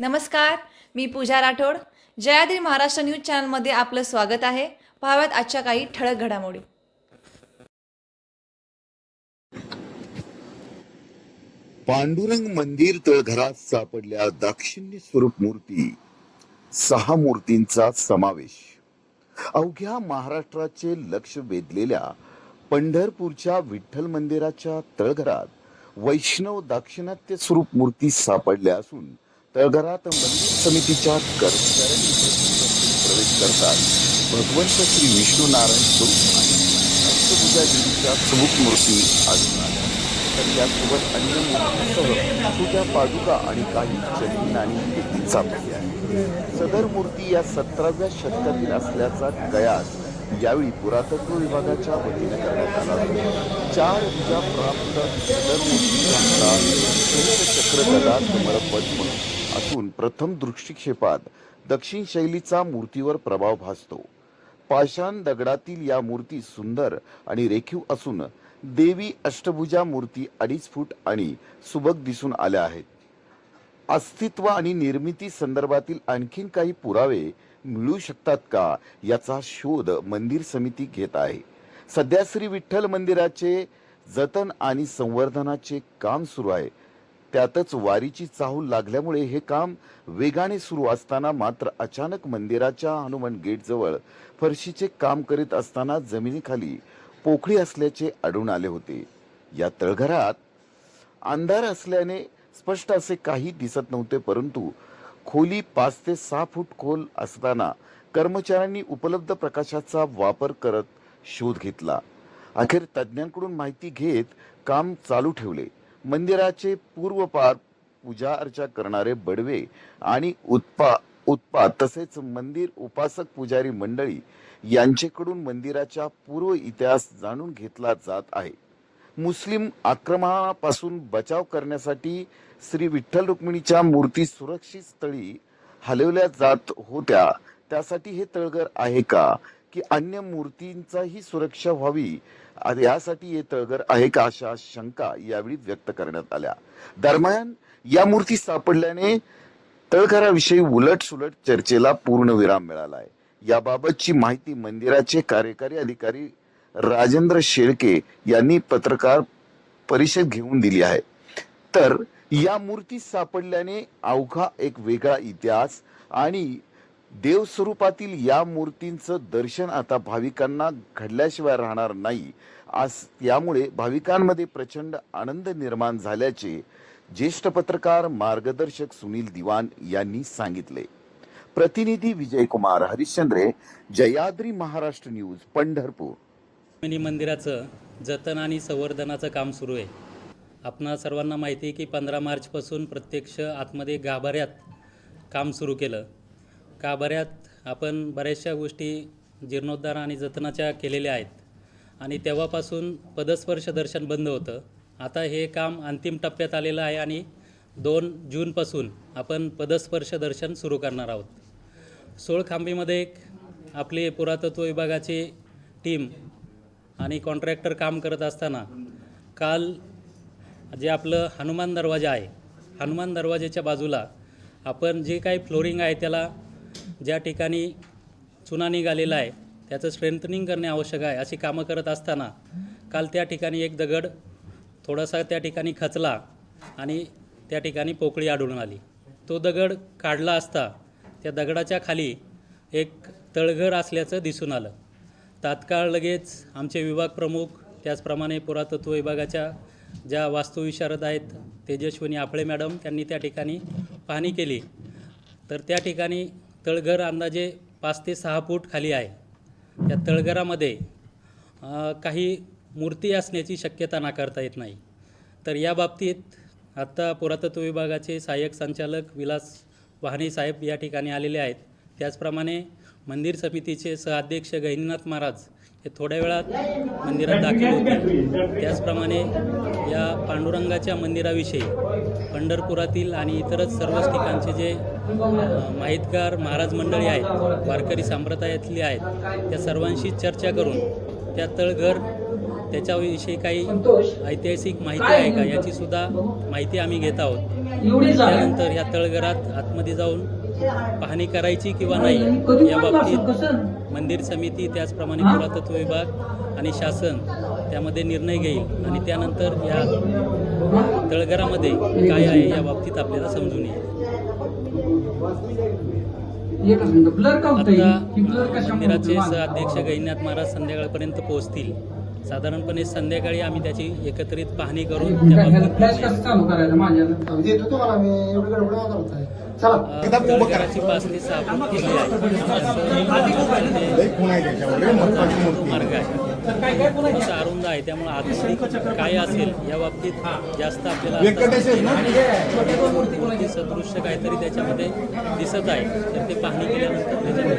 नमस्कार मी पूजा राठोड. जयाद्री महाराष्ट्र न्यूज चॅनलमध्ये आपलं स्वागत आहे. पाहाव्यात आजच्या काही ठळक घडामोडी. पांडुरंग मंदिर तळघरात सापडल्या दाक्षिण्य स्वरूप मूर्ती सहा मूर्तींचा समावेश. अवघ्या महाराष्ट्राचे लक्ष वेधलेल्या पंढरपूरच्या विठ्ठल मंदिराच्या तळघरात वैष्णव दाक्षिणात्य स्वरूप मूर्ती सापडल्या असून घरात मंदिर समितीच्या कर्मचाऱ्यांनी प्रवेश करतात. भगवंत श्री विष्णू नारायण स्वरूप आणि अष्टभुजा देवीच्या प्रमुख मूर्ती आढळून आल्या. तर यासोबत अन्य मूर्तींसह छोट्या पादुका आणि काही चटणी आणि देखील सापडली आहे सदर मूर्ती या सतराव्या शतकातील असल्याचा कयास यावेळी पुरातत्व विभागाच्या वतीने करण्यात आला चार पूजा प्राप्त सदर मूर्तीचा चक्रकला समर्पण म्हणून असून प्रथम दृष्टिक्षेपात दक्षिण शैलीचा मूर्तीवर प्रभाव भासतो. पाषाण दगडातील या मूर्ती सुंदर आणि रेखीव असून देवी अष्टभुजा मूर्ती अडीच फूट आणि सुबक दिसून आल्या आहेत. अस्तित्व आणि निर्मिती संदर्भातील आणखीन काही पुरावे मिळू शकतात का याचा शोध मंदिर समिती घेत आहे. सध्या श्री विठ्ठल मंदिराचे जतन आणि संवर्धनाचे काम सुरू आहे. त्यातच वारीची चाहूल लागल्यामुळे हे काम वेगाने सुरू असताना मात्र अचानक मंदिराच्या हनुमान गेटजवळ फरशीचे काम करीत असताना जमिनीखाली पोखळी असल्याचे आढळून आले होते. या तळघरात अंधार असल्याने स्पष्ट असे काही दिसत नव्हते परंतु खोली पाच ते सहा फूट खोल असताना कर्मचाऱ्यांनी उपलब्ध प्रकाशाचा वापर करत शोध घेतला. अखेर तज्ज्ञांकडून माहिती घेत काम चालू ठेवले. मंदिराचे पूर्वपार पूजा अर्चा करणारे बडवे आणि उत्पा उत्पा तसेच मंदिर उपासक पुजारी मंडळी यांचेकडून मंदिराचा पूर्व इतिहास जाणून घेतला जात आहे. मुस्लिम आक्रमणापासून बचाव करण्यासाठी श्री विठ्ठल रुक्मिणीच्या मूर्ती सुरक्षित स्थळी हलवल्या जात होत्या. त्यासाठी हे तळघर आहे का? की अन्य मूर्तींचाही सुरक्षा व्हावी? यासाठी हे तळघर आहे का अशा शंका यावेळी व्यक्त करण्यात आल्या. दरम्यान या मूर्ती सापडल्याने तळघराविषयी उलट सुलट चर्चेला पूर्ण विराम मिळाला आहे याबाबतची माहिती मंदिराचे कार्यकारी अधिकारी राजेंद्र शेळके यांनी पत्रकार परिषद घेऊन दिली आहे. तर या मूर्ती सापडल्याने अवघा एक वेगळा इतिहास आणि देवस्वरूपातील या मूर्तींचं दर्शन आता भाविकांना घडल्याशिवाय राहणार नाही. आज यामुळे भाविकांमध्ये प्रचंड आनंद निर्माण झाल्याचे ज्येष्ठ पत्रकार मार्गदर्शक सुनील दिवान यांनी सांगितले. प्रतिनिधी विजयकुमार हरिश्चंद्रे जयाद्री महाराष्ट्र न्यूज पंढरपूर. रुक्मिणी मंदिराचं जतन आणि संवर्धनाचं काम सुरू आहे. आपणा सर्वांना माहिती आहे की पंधरा मार्चपासून प्रत्यक्ष आतमध्ये गाभाऱ्यात काम सुरू केलं. गाभाऱ्यात आपण बऱ्याचशा गोष्टी जीर्णोद्धार आणि जतनाच्या केलेल्या आहेत. आणि तेव्हापासून पदस्पर्श दर्शन बंद होतं. आता हे काम अंतिम टप्प्यात आलेलं आहे आणि दोन जूनपासून आपण पदस्पर्श दर्शन सुरू करणार आहोत. सोळखांबीमध्ये एक आपली पुरातत्व विभागाची टीम आणि कॉन्ट्रॅक्टर काम करत असताना काल जे आपलं हनुमान दरवाजा आहे हनुमान दरवाजाच्या बाजूला आपण जे काही फ्लोरिंग आहे त्याला ज्या ठिकाणी चुना निघालेला आहे त्याचं स्ट्रेंथनिंग करणे आवश्यक आहे अशी कामं करत असताना काल त्या ठिकाणी एक दगड थोडासा त्या ठिकाणी खचला आणि त्या ठिकाणी पोकळी आढळून आली. तो दगड काढला असता त्या दगडाच्या खाली एक तळघर असल्याचं दिसून आलं. तात्काळ लगेच आमचे विभाग प्रमुख त्याचप्रमाणे पुरातत्व विभागाच्या ज्या वास्तुविशारद आहेत तेजस्विनी आफळे मॅडम त्यांनी त्या ठिकाणी पाहणी केली. तर त्या ठिकाणी तळघर अंदाजे पाच ते सहा फूट खाली आहे. त्या तळघरामध्ये काही मूर्ती असण्याची शक्यता नाकारता येत नाही. तर या बाबतीत आत्ता पुरातत्व विभागाचे सहाय्यक संचालक विलास वाहने साहेब या ठिकाणी आलेले आहेत. त्याचप्रमाणे मंदिर समितीचे सहअध्यक्ष गहिनीनाथ महाराज हे थोड्या वेळात मंदिरात दाखल होते त्याचप्रमाणे या पांडुरंगाच्या मंदिराविषयी पंढरपुरातील आणि इतरच सर्वच ठिकाणचे जे माहितगार महाराज मंडळी आहेत वारकरी संप्रदायातली आहेत त्या सर्वांशी चर्चा करून त्या तळघर त्याच्याविषयी काही ऐतिहासिक माहिती आहे का? याची सुद्धा माहिती आम्ही घेत आहोत. त्यानंतर या तळघरात आतमध्ये जाऊन पाहणी करायची किंवा नाही या बाबतीत मंदिर समिती त्याचप्रमाणे पुरातत्व विभाग आणि शासन त्यामध्ये निर्णय घेईल आणि त्यानंतर या तळघरामध्ये काय आहे या बाबतीत आपल्याला समजून येईल. आता मंदिराचे? सहअध्यक्ष गैनीनाथ महाराज संध्याकाळपर्यंत पोहोचतील. साधारणपणे संध्याकाळी आम्ही त्याची एकत्रित पाहणी करून आहे. अरुंद आहे त्यामुळे आधुनिक काय असेल या बाबतीत जास्त आपल्याला सदृश्य काहीतरी त्याच्यामध्ये दिसत आहे. तर ते पाहणी केल्यानंतर त्याच्यामध्ये